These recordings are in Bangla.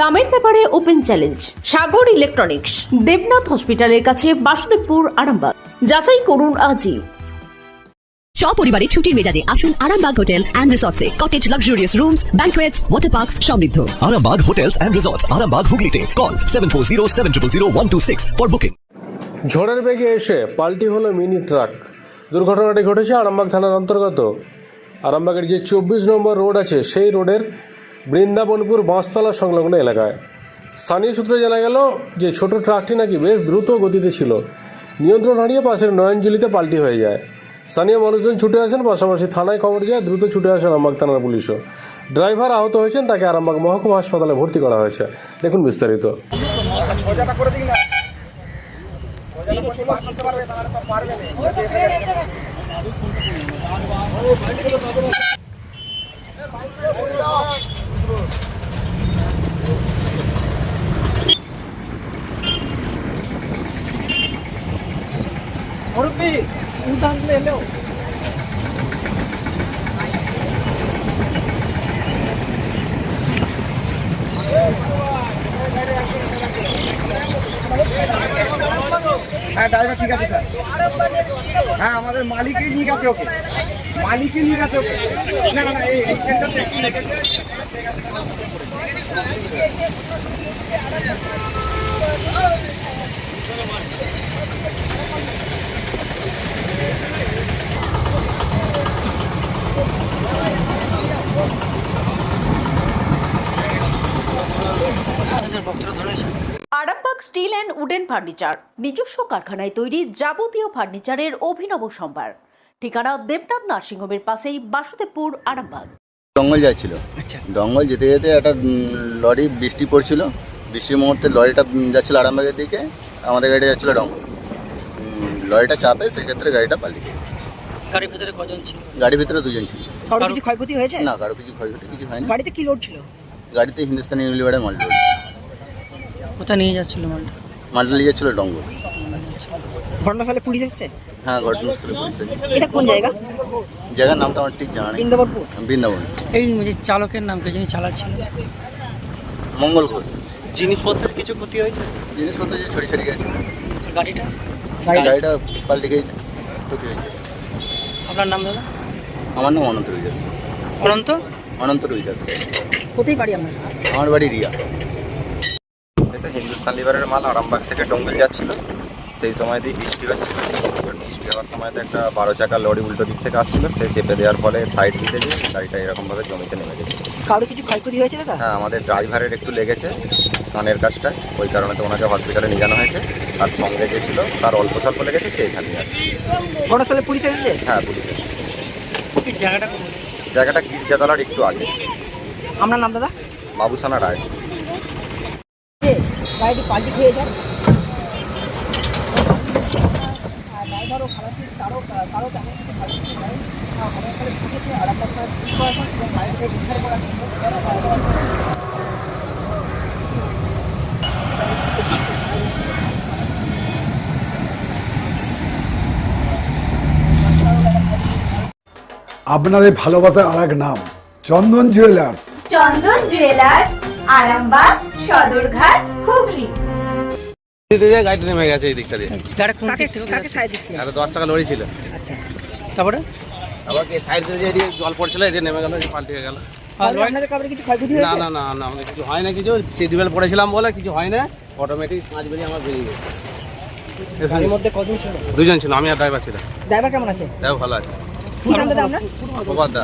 দামের ব্যাপারে open challenge Sagar electronics Debnath হসপিটালের কাছে বাসুদেবপুর আরামবাগ। যাচাই করুন আজই। সপরিবারে ছুটির মেজাজে আসুন Arambagh hotel and রিসর্টসে। Cottage luxurious rooms banquets water parks সমৃদ্ধ। Arambag Hotels and Resorts, Arambag Hooghly Call 740 for booking. ঝড়ের বেগে এসে পাল্টি হলো মিনি ট্রাক। দুর্ঘটনাটি ঘটেছে আরামবাগ থানার অন্তর্গত। আরামবাগের যে চব্বিশ নম্বর রোড আছে সেই রোডের বৃন্দাবনপুর বাঁশতলা সংলগ্ন এলাকায়। স্থানীয় সূত্রে জানা গেল যে ছোট ট্রাকটি নাকি বেশ দ্রুত গতিতে ছিল। নিয়ন্ত্রণ হারিয়ে পাশের নয়নজুলিতে পাল্টি হয়ে যায়। স্থানীয় মানুষজন ছুটে আসেন, পাশাপাশি থানায় খবর যায় দ্রুত ছুটে আসেন আরামবাগ থানার পুলিশও। ড্রাইভার আহত হয়েছেন, তাকে আরামবাগ মহকুমা হাসপাতালে ভর্তি করা হয়েছে। দেখুন বিস্তারিত। হ্যাঁ ড্রাইভার ঠিক আছে স্যার হ্যাঁ আমাদের মালিকই নিয়ে গেছে ওকে। মালিকই নিয়ে গেছে ওকে। না না এই এইখানটাতে একটু লেগেছে Arambagh steel and wooden furniture নিজস্ব কারখানায় তৈরি যাবতীয় ফার্নিচারের অভিনব সম্ভার। ঠিকানা দেবনাথ নার্সিংহোমের পাশেই বাসুদেবপুর আরামবাগ। জঙ্গল যাচ্ছিল। জঙ্গল যেতে যেতে একটা লরি বৃষ্টি পড়ছিল। বৃষ্টির মুহূর্তে লরিটা যাচ্ছিল আরামবাগের দিকে আমাদের গাড়িটা যাচ্ছিল জঙ্গল লরিটা চাপে সেক্ষেত্রে গাড়িটা পালিয়ে গাড়ির ভিতরে কজন ছিল? গাড়ির ভিতরে দুজন ছিল। কারও কিছু ক্ষয়ক্ষতি হয়েছে? না কারও কিছু ক্ষয়ক্ষতি কিছু হয়নি। গাড়িতে কি লোড ছিল? গাড়িতে হিন্দুস্তানি ইউনিভার্সের মাল রয়েছে কোথায় নিয়ে যাচ্ছিল মালটা? মালটা নিয়ে যাচ্ছিল ডঙ্গল ঘটনাস্থলে পুলিশ এসছে? হ্যাঁ ঘটনাস্থলে পুলিশ এসেছে। এটা কোন জায়গা? জায়গার নামটা আমার ঠিক জানা নেই। বৃন্দাবনপুর বৃন্দাবন। এই যে চালকের নাম কে যিনি চালাচ্ছিল। মঙ্গল ঘোষ। জিনিসপত্রের কিছু ক্ষতি হয়েছে? জিনিসপত্র যে ছড়ি ছড়ি গেছে। গাড়িটা? গাড়িটা? পাল্টে গেছে ক্ষতি হয়েছে। আপনার নাম দাদা? আমার নাম অনন্ত রুইদাস। অনন্ত? অনন্ত রুইদাস। কোথায় বাড়ি আপনার? আমার বাড়ি রিয়া। হিন্দুস্তান লিভারের মাল আরামবাগ থেকে ডঙ্গল যাচ্ছিল। সেই সময়তেই বৃষ্টি হচ্ছিল। বৃষ্টি হওয়ার সময়তে একটা বারো চাকা লরি উল্টো দিক থেকে আসছিল। সে চেপে দেওয়ার ফলে সাইড দিতে গিয়ে গাড়িটা এরকমভাবে জমিতে নেমে গেছে। কারও কিছু ক্ষয়ক্ষতি হয়েছে দাদা? হ্যাঁ আমাদের ড্রাইভারের একটু লেগেছে কানের কাজটা। ওই কারণে তো ওনাকে হসপিটালে নিয়ে যাওয়া হয়েছে। আর সঙ্গে গেছিল তার অল্প স্বল্প লেগেছে সে এখানেই আছে ঘটনাস্থলে পুলিশ এসেছে? হ্যাঁ পুলিশ এসেছে। জায়গাটা জায়গাটা গির্জাতলার একটু আগে। আপনার নাম দাদা? বাবুসানা রায়। পাল্টি খেয়ে যায়। ড্রাইভারও খালাসি তারও তারও তেমন কিছু ভালো কিছু ঘটনাস্থলে পৌঁছেছে আর প্রশাসন এবং উদ্ধার করার জন্য আপনাদের ভালোবাসার আর এক নাম চন্দন জুয়েলার্স। চন্দন জুয়েলার্স আরামবাগ সদরঘাট হুগলি। গাড়িটা নেমে গেছে এই দিকটা দিয়ে। গাড়ি কোন দিক থেকে কাকে সাইড দিচ্ছে আর দশ টাকা লরি ছিল। আচ্ছা। তারপরে? আবার কি সাইড দিয়ে এদিকে জল পড়ছিল এদিকে নেমে গেল পাল্টে গেল। না না না না আমাদের কিছু হয় না কিছু। সিটবেল পড়েছিলাম বলে কিছু হয় না। অটোমেটিক পাঁচ বেরিয়ে আমার বেরিয়ে গেছে। মধ্যে কজন ছিল? দুজন ছিল আমি আর ড্রাইভার ছিলাম। ড্রাইভার কেমন আছে? ভালো আছে। দা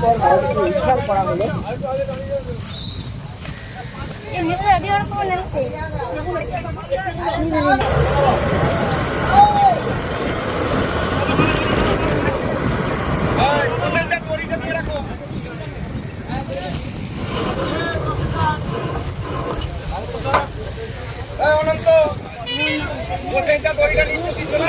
পর মরদেহটি উদ্ধার করা হলো অনন্ত দড়িটা নিচে দিচ্ছ না।